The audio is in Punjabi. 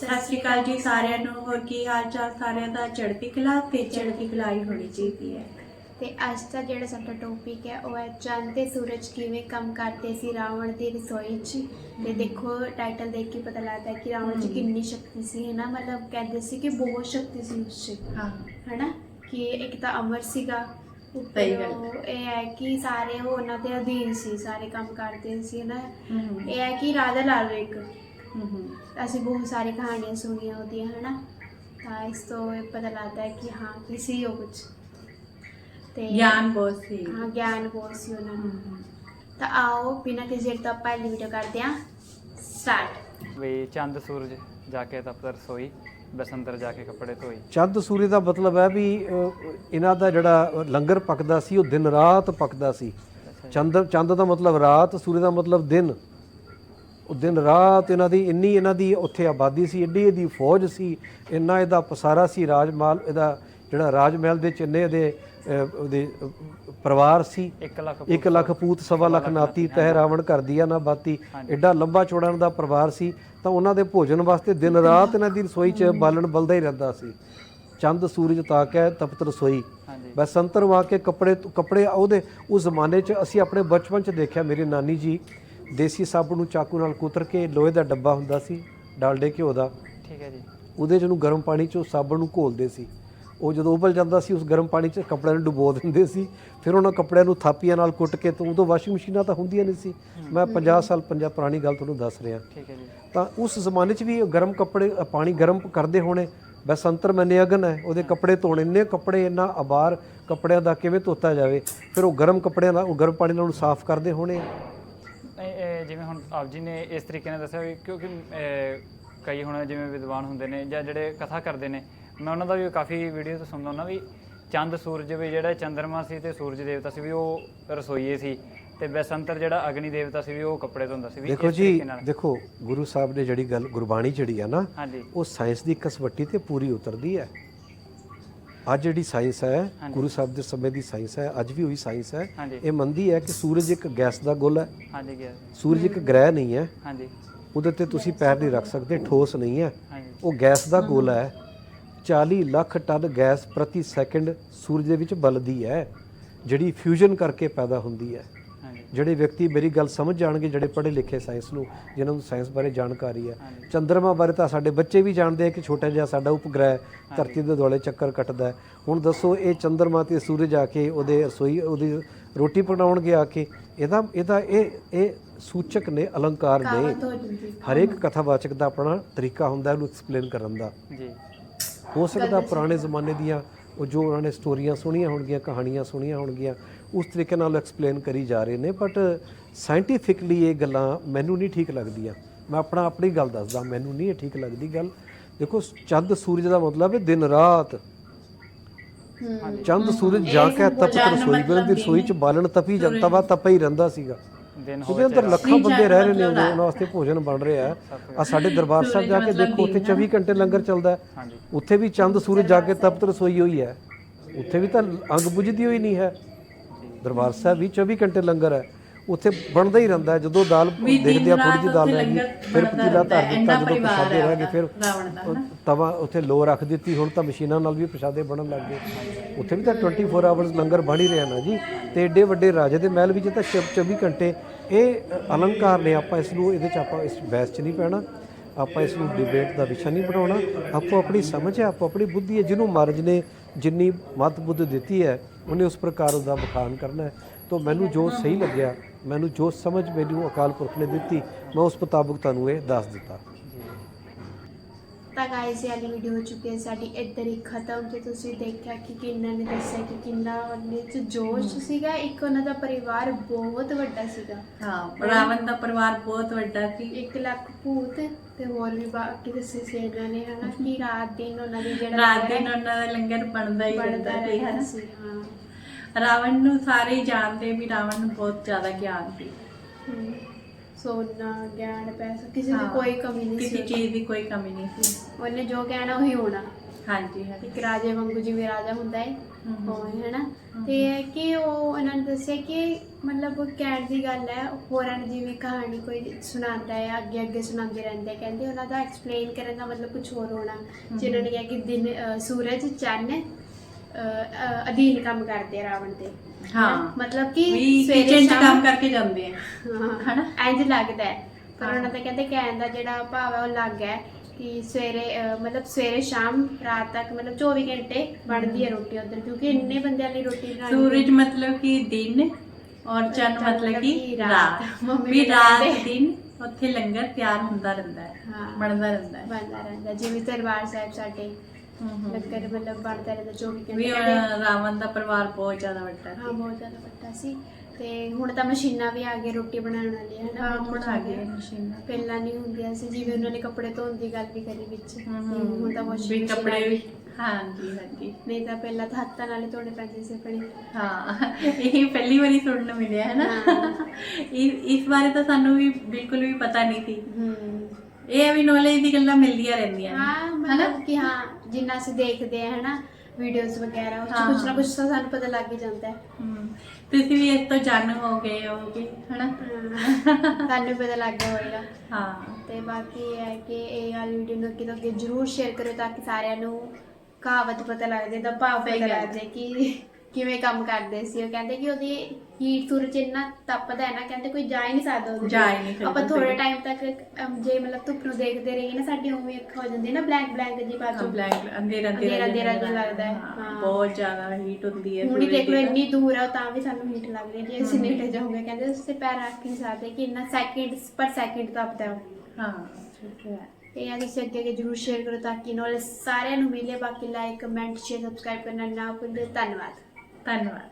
ਸਤਿ ਸ਼੍ਰੀ ਅਕਾਲ ਜੀ ਸਾਰਿਆਂ ਨੂੰ ਹੋਰ ਕੀ ਹਾਲ ਚਾਲ ਸਾਰਿਆਂ ਦਾ? ਚੜ੍ਹਦੀ ਕਲਾ ਤੇ ਚੜ੍ਹਦੀ ਕਲਾਈ ਹੋਣੀ ਚਾਹੀਦੀ ਹੈ। ਤੇ ਅੱਜ ਦਾ ਜਿਹੜਾ ਸਾਡਾ ਟੌਪਿਕ ਹੈ ਉਹ ਹੈ ਚੰਦ ਤੇ ਸੂਰਜ ਕਿਵੇਂ ਕੰਮ ਕਰਦੇ ਸੀ ਰਾਵਣ ਦੀ ਰਸੋਈ 'ਚ? ਤੇ ਦੇਖੋ ਟਾਈਟਲ ਦੇਖ ਕੇ ਪਤਾ ਲੱਗਦਾ ਕਿ ਰਾਵਣ 'ਚ। ਕਿੰਨੀ ਸ਼ਕਤੀ ਸੀ ਹੈ ਨਾ ਮਤਲਬ ਕਹਿੰਦੇ ਸੀ ਕਿ ਬਹੁਤ ਸ਼ਕਤੀ ਸੀ ਉਸ 'ਚ। ਹਾਂ। ਹੈ ਨਾ ਕਿ ਇੱਕ ਤਾਂ ਅਮਰ ਸੀਗਾ ਸਹੀ ਗੱਲ। ਉੱਪਰੋਂ ਇਹ ਹੈ ਕਿ ਸਾਰੇ ਉਹ ਉਹਨਾਂ ਦੇ ਅਧੀਨ ਸੀ ਸਾਰੇ ਕੰਮ ਕਰਦੇ ਸੀ ਨਾ ਇਹ ਹੈ ਕਿ ਰਾਜਾ ਲਾਲ ਇੱਕ ਅਸੀਂ ਬਹੁਤ ਸਾਰੀ ਕਹਾਣੀਆਂ ਸੁਣੀਆਂ ਉਹਦੀਆਂ ਹੈ ਨਾ ਤਾਂ ਇਸ ਤੋਂ ਇਹ ਪਤਾ ਲੱਗਦਾ ਹੈ ਕਿ ਹਾਂ ਕਿ ਸੀ ਉਹ ਕੁਝ ਤੇ ਗਿਆਨ ਬਹੁਤ ਸੀ। ਹਾਂ ਗਿਆਨ ਬਹੁਤ ਸੀ ਉਹਨਾਂ ਨੂੰ। ਹਮ ਤਾਂ ਆਓ ਬਿਨਾਂ ਕਿਸੇ ਤੋਂ ਆਪਾਂ ਇਹ ਵੀਡੀਓ ਕਰਦੇ ਹਾਂ। ਸਟਾਰਟ ਵੀ ਚੰਦ ਸੂਰਜ ਜਾ ਕੇ ਤਪਤਰ ਸੋਈ ਬਸੰਤਰ ਜਾ ਕੇ ਕੱਪੜੇ ਧੋਈ। ਚੰਦ ਸੂਰੀ ਦਾ ਮਤਲਬ ਹੈ ਵੀ ਇਹਨਾਂ ਦਾ ਜਿਹੜਾ ਲੰਗਰ ਪੱਕਦਾ ਸੀ ਉਹ ਦਿਨ ਰਾਤ ਪੱਕਦਾ ਸੀ। ਚੰਦ ਚੰਦ ਦਾ ਮਤਲਬ ਰਾਤ ਸੂਰੀ ਦਾ ਮਤਲਬ ਦਿਨ। ਉਹ ਦਿਨ ਰਾਤ ਇਹਨਾਂ ਦੀ ਇੰਨੀ ਇਹਨਾਂ ਦੀ ਉੱਥੇ ਆਬਾਦੀ ਸੀ ਏਡੀ ਇਹਦੀ ਫੌਜ ਸੀ ਇੰਨਾ ਇਹਦਾ ਪਸਾਰਾ ਸੀ ਰਾਜਮਾਲ ਇਹਦਾ ਜਿਹੜਾ ਰਾਜ ਮਹਿਲ ਦੇ ਚਿੰਨੇ ਅ, ਉਹਦੇ ਪਰਿਵਾਰ ਸੀ। 1 ਲੱਖ 1 ਲੱਖ ਪੂਤ ਸਵਾ ਲੱਖ ਨਾਤੀ ਤਹਿ ਰਾਵਣ ਕਰਦੀ ਆ ਨਾ ਬਾਤੀ। ਐਡਾ ਲੰਬਾ ਚੌੜਾ ਦਾ ਪਰਿਵਾਰ ਸੀ ਤਾਂ ਉਹਨਾਂ ਦੇ ਭੋਜਨ ਵਾਸਤੇ ਦਿਨ ਰਾਤ ਇਹਨਾਂ ਦੀ ਰਸੋਈ 'ਚ ਬਾਲਣ ਬਲਦਾ ਹੀ ਰਹਿੰਦਾ ਸੀ। ਚੰਦ ਸੂਰਜ ਤਾਕੈ ਤਪਤ ਰਸੋਈ। ਬਸੰਤਰ ਵਾ ਕੇ ਕੱਪੜੇ ਕੱਪੜੇ ਉਹਦੇ ਉਸ ਜ਼ਮਾਨੇ 'ਚ ਅਸੀਂ ਆਪਣੇ ਬਚਪਨ 'ਚ ਦੇਖਿਆ ਮੇਰੀ ਨਾਨੀ ਜੀ ਦੇਸੀ ਸਾਬਣ ਨੂੰ ਚਾਕੂ ਨਾਲ ਕੁਤਰ ਕੇ ਲੋਹੇ ਦਾ ਡੱਬਾ ਹੁੰਦਾ ਸੀ ਡਾਲਡੇ ਘਿਓ ਦਾ। ਠੀਕ ਹੈ ਜੀ। ਉਹਦੇ 'ਚ ਉਹਨੂੰ ਗਰਮ ਪਾਣੀ 'ਚ ਉਹ ਸਾਬਣ ਨੂੰ ਘੋਲਦੇ ਸੀ। ਉਹ ਜਦੋਂ ਉਬਲ ਜਾਂਦਾ ਸੀ ਉਸ ਗਰਮ ਪਾਣੀ 'ਚ ਕੱਪੜਿਆਂ ਨੂੰ ਡੁਬੋ ਦਿੰਦੇ ਸੀ। ਫਿਰ ਉਹਨਾਂ ਕੱਪੜਿਆਂ ਨੂੰ ਥਾਪੀਆਂ ਨਾਲ ਕੁੱਟ ਕੇ ਤੋਂ ਉਦੋਂ ਵਾਸ਼ਿੰਗ ਮਸ਼ੀਨਾਂ ਤਾਂ ਹੁੰਦੀਆਂ ਨਹੀਂ ਸੀ। ਮੈਂ 50 ਸਾਲ ਪੰਜਾਹ ਪੁਰਾਣੀ ਗੱਲ ਤੁਹਾਨੂੰ ਦੱਸ ਰਿਹਾ। ਠੀਕ ਹੈ ਜੀ। ਤਾਂ ਉਸ ਜ਼ਮਾਨੇ 'ਚ ਵੀ ਗਰਮ ਕੱਪੜੇ ਪਾਣੀ ਗਰਮ ਕਰਦੇ ਹੋਣੇ ਬਸੰਤਰ ਮੈਨੇ ਅਗਨ ਹੈ। ਉਹਦੇ ਕੱਪੜੇ ਧੋਣੇ ਇੰਨੇ ਕੱਪੜੇ ਇੰਨਾ ਆਬਾਰ ਕੱਪੜਿਆਂ ਦਾ ਕਿਵੇਂ ਧੋਤਾ ਜਾਵੇ। ਫਿਰ ਉਹ ਗਰਮ ਕੱਪੜਿਆਂ ਨਾਲ ਉਹ ਗਰਮ ਪਾਣੀ ਨਾਲ ਉਹਨੂੰ ਸਾਫ਼ ਕਰਦੇ ਹੋਣੇ। ਜਿਵੇਂ ਹੁਣ ਆਪ ਜੀ ਨੇ ਇਸ ਤਰੀਕੇ ਨਾਲ ਦੱਸਿਆ ਵੀ ਕਿਉਂਕਿ ਅਹ, ਕਈ ਹੁਣ ਜਿਵੇਂ ਵਿਦਵਾਨ ਹੁੰਦੇ ਨੇ ਜਾਂ ਜਿਹੜੇ ਕਥਾ ਕਰਦੇ ਨੇ ਮੈਂ ਉਹਨਾਂ ਦਾ ਵੀ ਕਾਫੀ ਵੀਡੀਓ ਤੋਂ ਸੁਣਦਾ ਹੁੰਦਾ ਵੀ ਚੰਦ ਸੂਰਜ ਵੀ ਜਿਹੜਾ ਚੰਦਰਮਾ ਸੀ ਤੇ ਸੂਰਜ ਦੇਵਤਾ ਸੀ ਵੀ ਉਹ ਰਸੋਈਏ ਸੀ ਤੇ ਬਸੰਤਰ ਜਿਹੜਾ ਅਗਨੀ ਦੇਵਤਾ ਸੀ ਵੀ ਉਹ ਕੱਪੜੇ ਧੋਂਦਾ ਸੀ ਵੀ ਦੇਖੋ ਇਸ ਜੀ ਤਰੀਕੇ ਨਾਲ। ਦੇਖੋ ਗੁਰੂ ਸਾਹਿਬ ਨੇ ਜਿਹੜੀ ਗੱਲ ਗੁਰਬਾਣੀ ਜਿਹੜੀ ਆ ਨਾ ਹਾਂਜੀ। ਉਹ ਸਾਇੰਸ ਦੀ ਕਸਵੱਟੀ ਤੇ ਪੂਰੀ ਉਤਰਦੀ ਹੈ। ਅੱਜ ਜਿਹੜੀ ਸਾਇੰਸ ਹੈ। ਗੁਰੂ ਸਾਹਿਬ ਦੇ ਸਮੇਂ ਦੀ ਸਾਇੰਸ ਹੈ ਅੱਜ ਵੀ ਉਹੀ ਸਾਇੰਸ ਹੈ। ਹਾਂਜੀ। ਇਹ ਮੰਨਦੀ ਹੈ ਕਿ ਸੂਰਜ ਇੱਕ ਗੈਸ ਦਾ ਗੁੱਲ ਹੈ। ਹਾਂਜੀ ਗਿਆ ਸੂਰਜ ਇੱਕ ਗ੍ਰਹਿ ਨਹੀਂ ਹੈ। ਹਾਂਜੀ। ਉਹਦੇ ਤੇ ਤੁਸੀਂ ਪੈਰ ਨਹੀਂ ਰੱਖ ਸਕਦੇ ਠੋਸ ਨਹੀਂ ਹੈ। ਹਾਂਜੀ। ਉਹ ਗੈਸ ਦਾ ਗੋਲਾ ਹੈ। 40 ਲੱਖ ਟਨ ਗੈਸ ਪ੍ਰਤੀ ਸੈਕਿੰਡ ਸੂਰਜ ਦੇ ਵਿੱਚ ਬਲਦੀ ਹੈ ਜਿਹੜੀ ਫਿਊਜ਼ਨ ਕਰਕੇ ਪੈਦਾ ਹੁੰਦੀ ਹੈ। ਜਿਹੜੇ ਵਿਅਕਤੀ ਮੇਰੀ ਗੱਲ ਸਮਝ ਜਾਣਗੇ ਜਿਹੜੇ ਪੜ੍ਹੇ ਲਿਖੇ ਸਾਇੰਸ ਨੂੰ ਜਿਨ੍ਹਾਂ ਨੂੰ ਸਾਇੰਸ ਬਾਰੇ ਜਾਣਕਾਰੀ ਹੈ। ਚੰਦਰਮਾ ਬਾਰੇ ਤਾਂ ਸਾਡੇ ਬੱਚੇ ਵੀ ਜਾਣਦੇ ਆ ਕਿ ਛੋਟਾ ਜਿਹਾ ਸਾਡਾ ਉਪਗ੍ਰਹਿ ਧਰਤੀ ਦੇ ਦੁਆਲੇ ਚੱਕਰ ਕੱਟਦਾ ਹੈ। ਹੁਣ ਦੱਸੋ ਇਹ ਚੰਦਰਮਾ ਤੇ ਸੂਰਜ ਆ ਕੇ ਉਹਦੇ ਰਸੋਈ ਉਹਦੀ ਰੋਟੀ ਬਣਾਉਣਗੇ ਆ ਕੇ? ਇਹਦਾ ਇਹਦਾ ਇਹ ਇਹ ਸੂਚਕ ਨੇ ਅਲੰਕਾਰ ਨੇ ਹਰੇਕ ਕਥਾਵਾਚਕ ਦਾ ਆਪਣਾ ਤਰੀਕਾ ਹੁੰਦਾ ਉਹਨੂੰ ਐਕਸਪਲੇਨ ਕਰਨ ਦਾ। ਜੀ। ਹੋ ਸਕਦਾ ਪੁਰਾਣੇ ਜ਼ਮਾਨੇ ਦੀਆਂ ਉਹ ਜੋ ਉਹਨਾਂ ਨੇ ਸਟੋਰੀਆਂ ਸੁਣੀਆਂ ਹੋਣਗੀਆਂ ਕਹਾਣੀਆਂ ਸੁਣੀਆਂ ਹੋਣਗੀਆਂ ਉਸ ਤਰੀਕੇ ਨਾਲ ਐਕਸਪਲੇਨ ਕਰੀ ਜਾ ਰਹੇ ਨੇ ਬਟ ਸਾਇੰਟੀਫਿਕਲੀ ਇਹ ਗੱਲਾਂ ਮੈਨੂੰ ਨਹੀਂ ਠੀਕ ਲੱਗਦੀਆਂ। ਮੈਂ ਆਪਣਾ ਆਪਣੀ ਗੱਲ ਦੱਸਦਾ ਮੈਨੂੰ ਨਹੀਂ ਇਹ ਠੀਕ ਲੱਗਦੀ ਗੱਲ। ਦੇਖੋ ਚੰਦ ਸੂਰਜ ਦਾ ਮਤਲਬ ਹੈ ਦਿਨ ਰਾਤ। ਚੰਦ ਸੂਰਜ ਜਾ ਕੇ ਤਪਤ ਰਸੋਈ ਦੀ ਰਸੋਈ ਚ ਬਾਲਣ ਤਪੀ ਜਾਂਦਾ ਵਾ ਤਪਾ ਹੀ ਰਹਿੰਦਾ ਸੀਗਾ। ਦਿਨ ਉਹਦੇ ਅੰਦਰ ਲੱਖਾਂ ਬੰਦੇ ਰਹਿ ਰਹੇ ਨੇ ਉਹਨਾਂ ਵਾਸਤੇ ਭੋਜਨ ਬਣ ਰਿਹਾ ਹੈ। ਆ ਸਾਡੇ ਦਰਬਾਰ ਸਾਹਿਬ ਜਾ ਕੇ ਦੇਖੋ ਉੱਥੇ 24 ਘੰਟੇ ਲੰਗਰ ਚੱਲਦਾ ਹੈ। ਉੱਥੇ ਵੀ ਚੰਦ ਸੂਰਜ ਜਾ ਕੇ ਤਪਤ ਰਸੋਈ ਹੋਈ ਹੈ। ਉੱਥੇ ਵੀ ਤਾਂ ਅੰਗ ਬੁਝਦੀ ਹੋਈ ਨਹੀਂ ਹੈ। ਦਰਬਾਰ ਸਾਹਿਬ ਵੀ 24 ਘੰਟੇ ਲੰਗਰ ਹੈ। ਉੱਥੇ ਬਣਦਾ ਹੀ ਰਹਿੰਦਾ ਜਦੋਂ ਦਾਲ ਦੇਖਦੇ ਆ ਥੋੜੀ ਜਿਹੀ ਦਾਲ ਗਈ ਫਿਰ ਪਤੀਲਾ ਧਰ ਦਿੱਤਾ ਜਦੋਂ ਪ੍ਰਸ਼ਾਦੇ ਰਹਿ ਗਏ ਫਿਰ ਦਾ ਤਵਾ ਉੱਥੇ ਲੋ ਰੱਖ ਦਿੱਤੀ ਹੁਣ ਤਾਂ ਮਸ਼ੀਨਾਂ ਨਾਲ ਵੀ ਪ੍ਰਸ਼ਾਦੇ ਬਣਨ ਲੱਗ ਗਏ। ਉੱਥੇ ਵੀ ਤਾਂ 24 ਆਵਰਸ ਲੰਗਰ ਬਣ ਹੀ ਰਿਹਾ ਨਾ ਜੀ। ਤੇ ਏਡੇ ਵੱਡੇ ਰਾਜੇ ਦੇ ਮਹਿਲ ਵਿੱਚ ਤਾਂ 24 ਘੰਟੇ ਇਹ ਅਲੰਕਾਰ ਨੇ ਆਪਾਂ ਇਸ ਨੂੰ ਇਹਦੇ ਚ ਆਪਾਂ ਇਸ ਬਹਿਸ ਚ ਨਹੀਂ ਪੈਣਾ। ਆਪਾਂ ਇਸ ਨੂੰ ਡਿਬੇਟ ਦਾ ਵਿਸ਼ਾ ਨਹੀਂ ਬਣਾਉਣਾ। ਆਪੋ ਆਪਣੀ ਸਮਝ ਹੈ ਆਪੋ ਆਪਣੀ ਬੁੱਧੀ ਹੈ। ਜਿਹਨੂੰ ਮਹਾਰਾਜ ਨੇ ਜਿੰਨੀ ਮਤ ਬੁੱਧ ਦਿੱਤੀ ਹੈ ਉਹਨੇ ਉਸ ਪ੍ਰਕਾਰ ਉਹਦਾ ਬਖਾਨ ਕਰਨਾ ਹੈ। ਤਾਂ ਮੈਨੂੰ ਜੋ ਸਹੀ ਲੱਗਿਆ ਮੈਨੂੰ ਜੋ ਸਮਝ ਮੈਨੂੰ ਅਕਾਲ ਪੁਰਖ ਨੇ ਦਿੱਤੀ ਮੈਂ ਉਸ ਮੁਤਾਬਕ ਤੁਹਾਨੂੰ ਇਹ ਦੱਸ ਦਿੱਤਾ। ਤਾਂ ਗਾਇਸ ਇਹ ਵਾਲੀ ਵੀਡੀਓ ਹੋ ਚੁੱਕੀ ਹੈ ਸਾਡੀ ਇੱਧਰ ਹੀ ਖਤਮ। ਤੇ ਤੁਸੀਂ ਦੇਖਿਆ ਕਿ ਕਿੰਨਾ ਨੇ ਦੱਸਿਆ ਕਿ ਕਿੰਨਾ ਉਹਨੇ ਚ ਜੋਸ਼ ਸੀਗਾ ਇੱਕ ਉਹਨਾਂ ਦਾ ਪਰਿਵਾਰ ਬਹੁਤ ਵੱਡਾ ਸੀਗਾ। ਹਾਂ ਰਾਵਣ ਦਾ ਪਰਿਵਾਰ ਬਹੁਤ ਵੱਡਾ ਸੀ। 1 ਲੱਖ ਭੂਤ ਤੇ ਹੋਰ ਵੀ ਬਾਕੀ ਦੱਸੇ ਸੀ ਇਹਨਾਂ ਨੇ ਹਨਾ ਕਿ ਰਾਤ ਦਿਨ ਉਹਨਾਂ ਦੀ ਜਿਹੜਾ ਰਾਤ ਲੰਗਰ ਦਿਨ ਉਹਨਾਂ ਦਾ ਲੰਗਰ ਬਣਦਾ ਹੀ ਰਹਿੰਦਾ। ਸੀ ਹਾਂ। ਰਾਵਣ ਨੂੰ ਸਾਰੇ ਹੀ ਜਾਣਦੇ ਵੀ ਰਾਵਣ ਨੂੰ ਬਹੁਤ ਜ਼ਿਆਦਾ ਗਿਆਨ ਸੀ। ਹਮ, ਸੋਨਾ ਗਿਆਨ ਪੈਸਾ ਕਿਸੇ ਦੀ ਹਾਂ। ਕੋਈ ਕਮੀ ਨਹੀਂ ਕਿਸੇ ਸੀ ਚੀਜ਼ ਦੀ ਕੋਈ ਕਮੀ ਨਹੀਂ ਸੀ। ਉਹਨੇ ਜੋ ਕਹਿਣਾ ਉਹੀ ਹੋਣਾ। ਹਾਂਜੀ ਹਾਂਜੀ। ਇੱਕ ਰਾਜੇ ਵਾਂਗੂ ਜਿਵੇਂ ਰਾਜਾ ਹੁੰਦਾ ਹੈ ਹਮ। ਉਵੇਂ ਹੈ ਨਾ? ਤੇ ਕਿ ਉਹ ਇਹਨਾਂ ਨੇ ਦੱਸਿਆ ਕਿ ਮਤਲਬ ਕਹਿਣ ਦੀ ਗੱਲ ਹੈ ਹੋਰਾਂ ਨੂੰ ਜਿਵੇਂ ਕਹਾਣੀ ਕੋਈ ਸੁਣਾਉਂਦਾ ਹੈ ਅੱਗੇ ਅੱਗੇ ਸੁਣਾਉਂਦੇ ਰਹਿੰਦੇ। ਕਹਿੰਦੇ ਉਹਨਾਂ ਦਾ ਐਕਸਪਲੇਨ ਕਰਨ ਦਾ ਮਤਲਬ ਕੁਝ ਹੋਰ ਹੋਣਾ। ਜਿਨ੍ਹਾਂ ਨੇ ਕਿਹਾ ਕਿ ਦਿਨ ਅ, ਸੂਰਜ ਚੰਨ ਅਧੀਨ ਕੰਮ ਕਰਦੇ ਆ ਰਾਵਣ ਦੇ ਹਾਂ। ਮਤਲਬ ਕਿ ਸਵੇਰੇ ਸ਼ਾਮ ਕੰਮ ਕਰਕੇ ਜਾਂਦੇ ਆ। ਹਨਾ? ਇੰਜ ਲੱਗਦਾ ਹੈ। ਪਰ। ਉਹਨਾਂ ਦਾ ਕਹਿੰਦੇ ਕਹਿਣ ਦਾ ਜਿਹੜਾ ਭਾਵ ਹੈ ਉਹ ਲੱਗ ਹੈ ਕਿ ਸਵੇਰੇ ਮਤਲਬ ਸਵੇਰੇ ਸ਼ਾਮ ਰਾਤ ਤੱਕ ਮਤਲਬ 24 ਘੰਟੇ ਬਣਦੀ ਹੈ ਰੋਟੀ ਉਧਰ ਕਿਉਂਕਿ ਇੰਨੇ ਬੰਦਿਆਂ ਲਈ ਰੋਟੀ ਬਣਾਉਣੀ ਸੂਰਜ ਮਤਲਬ ਕਿ ਦਿਨ ਔਰ ਚੰਨ ਮਤਲਬ ਕਿ ਰਾਤ। ਵੀ ਰਾਤ। ਦਿਨ ਉੱਥੇ ਲੰਗਰ ਤਿਆਰ ਹੁੰਦਾ ਰਹਿੰਦਾ ਹਾਂ। ਬਣਦਾ ਰਹਿੰਦਾ ਹੈ। ਬਣਦਾ ਰਹਿੰਦਾ ਜਿਵੇਂ ਦਰਬਾਰ ਸਾਹਿਬ ਸਾਡੇ ਹਮ, ਹਮ। ਲੰਗਰ ਮਤਲਬ ਬਣਦਾ ਰਹਿੰਦਾ 24 ਘੰਟੇ ਵੀ ਕਹਿੰਦੇ ਉਹ ਰਾਵਣ ਦਾ ਪਰਿਵਾਰ ਬਹੁਤ ਜ਼ਿਆਦਾ ਵੱਡਾ ਹਾਂ। ਸੀ ਬਹੁਤ ਜ਼ਿਆਦਾ ਵੱਡਾ ਸੀ। ਤੇ ਹੁਣ ਤਾਂ ਮਸ਼ੀਨਾਂ ਵੀ ਆ ਗਈਆਂ ਰੋਟੀ ਬਣਾਉਣ ਵਾਲੀਆਂ ਹੈ ਹੁਣ ਆ। ਗਏ ਮਸ਼ੀਨਾਂ। ਪਹਿਲਾਂ ਨਹੀਂ ਹੁੰਦੀਆਂ ਸੀ ਜਿਵੇਂ ਉਹਨਾਂ ਨੇ ਕੱਪੜੇ ਧੋਣ ਦੀ ਗੱਲ ਵੀ ਕਰੀ ਵਿੱਚ। ਹੁਣ ਤਾਂ ਵਾਸ਼ਿੰਗ ਵੀ ਕੱਪੜੇ। ਵੀ ਹਾਂਜੀ ਹਾਂਜੀ। ਨਹੀਂ ਤਾਂ ਪਹਿਲਾਂ ਤਾਂ ਹੱਥਾਂ ਨਾਲ ਹੀ ਧੋਣੇ ਪੈਂਦੇ ਸੀ ਆਪਣੇ। ਹਾਂ ਇਹ ਪਹਿਲੀ ਵਾਰੀ ਸੁਣਨ ਨੂੰ ਮਿਲਿਆ ਹੈ ਨਾ ਹਾਂ। ਇਹ ਇਸ ਬਾਰੇ ਤਾਂ ਸਾਨੂੰ ਵੀ ਬਿਲਕੁਲ ਵੀ ਪਤਾ ਨਹੀਂ ਸੀ। ਹੂੰ ਇਹ ਵੀ ਨੌਲੇਜ ਦੀ ਗੱਲਾਂ ਮਿਲਦੀਆਂ ਰਹਿੰਦੀਆਂ ਨੇ ਹਾਂ ਮਤਲਬ ਕਿ ਹਾਂ ਜਿੰਨਾ ਅਸੀਂ ਦੇਖਦੇ ਆ ਹਨਾ ਵੀਡੀਓਜ਼ ਵਗੈਰਾ ਉਸ 'ਚ ਹਾਂ। ਕੁਛ ਨਾ ਤਾਂ ਸਾਨੂੰ ਪਤਾ ਲੱਗ ਹੀ ਜਾਂਦਾ ਹੈ। ਹਮ, ਤੁਸੀਂ ਵੀ ਇਸ ਤੋਂ ਜਾਣੂ ਹੋ ਗਏ ਹੋਗੇ ਹਨਾ? ਹਾਂ, ਸਾਨੂੰ ਪਤਾ ਲੱਗ ਗਿਆ ਹੋਏਗਾ। ਹਾਂ। ਤੇ ਬਾਕੀ ਇਹ ਹੈ ਕਿ ਇਹ ਵਾਲੀ ਵੀਡੀਓ ਨੂੰ ਅੱਗੇ ਤੋਂ ਅੱਗੇ ਜ਼ਰੂਰ ਸ਼ੇਅਰ ਕਰੋ ਤਾਂ ਕਿ ਸਾਰਿਆਂ ਨੂੰ ਕਹਾਵਤ ਪਤਾ ਲੱਗ ਜਾਏ ਦਾ ਭਾਵ ਸਹੀ ਪਤਾ ਗੱਲ ਲੱਗ ਜਾਏ ਕਿ ਕਿਵੇਂ ਕੰਮ ਕਰਦੇ ਸੀ ਉਹ ਕਹਿੰਦੇ ਕਿ ਉਹਦੀ ਹੀਟ ਸੂਰਜ ਇੰਨਾ ਤਪਦਾ ਹੈ ਨਾ ਕਹਿੰਦੇ ਕੋਈ ਜਾ ਹੀ ਨਹੀਂ ਸਕਦਾ ਉਹਦੇ ਜਾ ਹੀ। ਨਹੀਂ ਸਕਦਾ, ਆਪਾਂ ਥੋੜੇ। ਟਾਈਮ ਤੱਕ ਅਮ, ਜੇ ਮਤਲਬ ਧੁੱਪ ਨੂੰ ਦੇਖਦੇ ਰਹੀਏ ਨਾ ਸਾਡੀ ਉਵੇਂ ਅੱਖਾਂ ਹੋ ਜਾਂਦੀ ਨਾ ਬਲੈਂਕ ਬਲੈਂਕ ਜੀ ਬਾਜੂ ਬਲੈਕ ਅੰਧੇਰਾ ਅੰਧੇਰਾ- ਅੰਧੇਰਾ ਜਿਹਾ ਜਿਹਾ ਲੱਗਦਾ ਹੈ, ਹਾਂ, ਹਾਂ। ਬਹੁਤ ਜ਼ਿਆਦਾ ਹੀਟ ਹੁੰਦੀ ਹੈ ਹੁਣ ਹੀ ਦੇਖ ਲਓ ਇੰਨੀ ਦੂਰ ਆ ਤਾਂ ਵੀ ਸਾਨੂੰ ਹੀਟ ਲੱਗ ਰਹੀ ਹੈ ਜੇ ਅਸੀਂ ਨੇੜੇ ਜਾਓਗੇ ਕਹਿੰਦੇ ਉਸ ਤੇ ਪੈਰ ਰੱਖ ਨਹੀਂ ਸਕਦੇ ਕਿ ਇੰਨਾ ਸੈਕਿੰਡ ਪਰ ਸੈਕਿੰਡ ਤਪਦਾ ਹੈ ਉਹ। ਹਾਂ ਠੀਕ ਹੈ ਇਹ ਆ ਤੁਸੀਂ ਅੱਗੇ ਅੱਗੇ ਜਰੂਰ ਸ਼ੇਅਰ ਕਰੋ ਤਾਂ ਕਿ ਨੌਲੇਜ ਸਾਰਿਆਂ ਨੂੰ ਮਿਲੇ ਬਾਕੀ ਲਾਈਕ ਕਮੈਂਟ ਸ਼ੇਅਰ ਸਬਸਕ੍ਰਾਈਬ ਕਰਨਾ ਨਾ ਭੁੱਲੋ ਧੰਨਵਾਦ ਧੰਨਵਾਦ